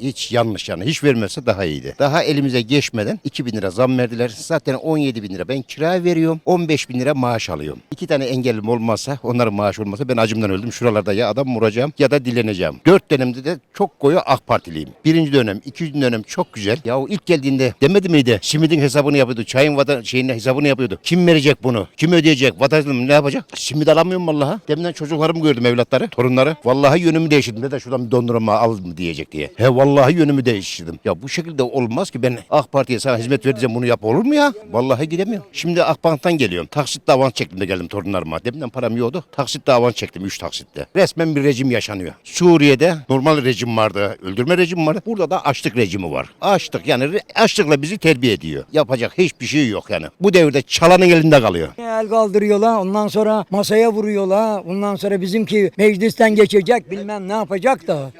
Hiç yanlış yani. Hiç vermese daha iyiydi. Daha elimize geçmeden 2 bin lira zam verdiler. Zaten 17 bin lira ben kira veriyorum. 15 bin lira maaş alıyorum. İki tane engelim olmasa, onların maaş olmasa ben acımdan öldüm. Şuralarda ya adam vuracağım ya da dileneceğim. Dört dönemde de çok koyu AK Partiliyim. Birinci dönem, ikinci dönem çok güzel. Ya o ilk geldiğinde demedi miydi? Simidin hesabını yapıyordu. Çayın vatan şeyin hesabını yapıyordu. Kim verecek bunu? Kim ödeyecek? Vatandaşım ne yapacak? Simit alamıyorum vallahi. Deminden çocuklarımı gördüm evlatları, torunları. Vallahi yönümü değiştirdim. Ne de şuradan bir dondurma al mı diyecek diye. He vallahi yönümü değiştirdim. Ya bu şekilde olmaz ki ben AK Parti'ye sana hizmet vereceğim bunu yap olur mu ya? Vallahi gidemiyorum. Şimdi Akbank'tan geliyorum. Taksitle avans çektim de geldim torunlarıma. Deminden param yoktu. Taksitle avans çektim 3 taksitle. Resmen bir rejim yaşanıyor. Suriye'de normal rejim vardı. Öldürme rejimi vardı. Burada da açlık rejimi var. Açlık yani açlıkla bizi terbiye ediyor. Yapacak hiçbir şey yok yani. Bu devirde çalanın elinde kalıyor. El kaldırıyorlar ondan sonra masaya vuruyorlar. Ondan sonra bizimki meclisten geçecek bilmem ne yapacak da.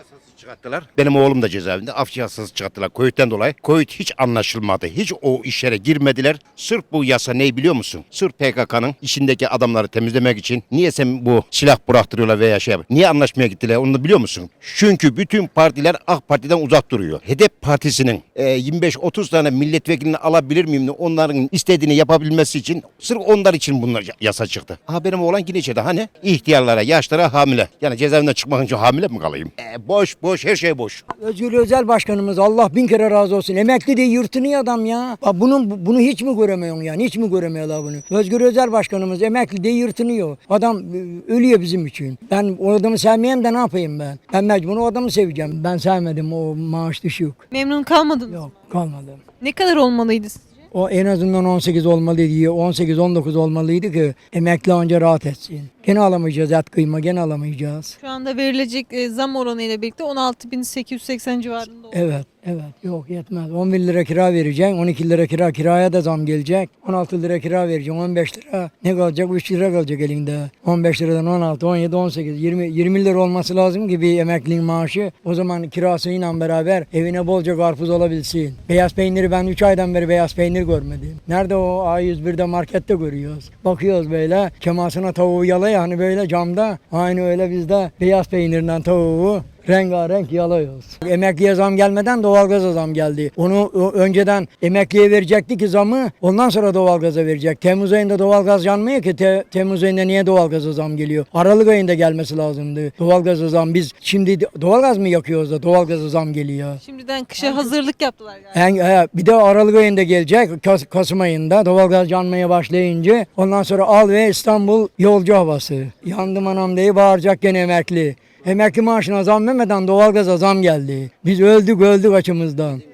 Çıkarttılar. Benim oğlum da cezaevinde af cihazsız çıkarttılar Koyut'tan dolayı. Koyut hiç anlaşılmadı. Hiç o işlere girmediler. Sırf bu yasa ne biliyor musun? Sırf PKK'nın içindeki adamları temizlemek için niye sen bu silah bıraktırıyorlar veya şey yap- Niye anlaşmaya gittiler onu da biliyor musun? Çünkü bütün partiler AK Parti'den uzak duruyor. HDP Partisi'nin e, 25-30 tane milletvekilini alabilir miyim? Onların istediğini yapabilmesi için sırf onlar için bunlar yasa çıktı. Ha benim oğlan yine içeride. Hani ihtiyarlara, yaşlara hamile. Yani cezaevinden çıkmak için hamile mi kalayım? E, boş boş her şey boş. Özgür Özel Başkanımız Allah bin kere razı olsun. Emekli de yırtınıyor adam ya. Bak bunun, bunu hiç mi göremiyorsun yani? Hiç mi göremiyorlar bunu? Özgür Özel Başkanımız emekli de yırtınıyor. Adam e, ölüyor bizim için. Ben o adamı sevmeyeyim de ne yapayım ben? Ben mecbur o adamı seveceğim. Ben sevmedim o maaş düşük. Memnun kalmadınız. Yok kalmadı. Ne kadar olmalıydı? O en azından 18 olmalıydı. 18-19 olmalıydı ki emekli anca rahat etsin. Gene alamayacağız et kıyma gene alamayacağız. Şu anda verilecek e, zam oranı ile birlikte 16.880 civarında oldu. Evet, evet. Yok yetmez. 11 lira kira vereceksin, 12 lira kira, kiraya da zam gelecek. 16 lira kira vereceksin, 15 lira ne kalacak? 3 lira kalacak elinde. 15 liradan 16, 17, 18, 20, 20 lira olması lazım ki bir emeklinin maaşı. O zaman kirasıyla beraber evine bolca karpuz olabilsin. Beyaz peyniri ben 3 aydan beri beyaz peynir görmedim. Nerede o A101'de markette görüyoruz. Bakıyoruz böyle kemasına tavuğu yalaya hani böyle camda. Aynı öyle bizde beyaz peynirden tavuğu rengarenk yalıyoruz. Emekliye zam gelmeden doğalgaza zam geldi. Onu önceden emekliye verecekti ki zamı ondan sonra doğalgaza verecek. Temmuz ayında doğalgaz yanmıyor ki Te- Temmuz ayında niye doğalgaza zam geliyor? Aralık ayında gelmesi lazımdı. Doğalgaza zam biz şimdi doğalgaz mı yakıyoruz da doğalgaza zam geliyor? Şimdiden kışa hazırlık yaptılar galiba. He, bir de Aralık ayında gelecek Kas- Kasım ayında doğalgaz yanmaya başlayınca ondan sonra al ve İstanbul yolcu havası. Yandım anam diye bağıracak gene emekli. Emekli maaşına zam vermeden doğalgaza zam geldi. Biz öldük öldük açımızdan.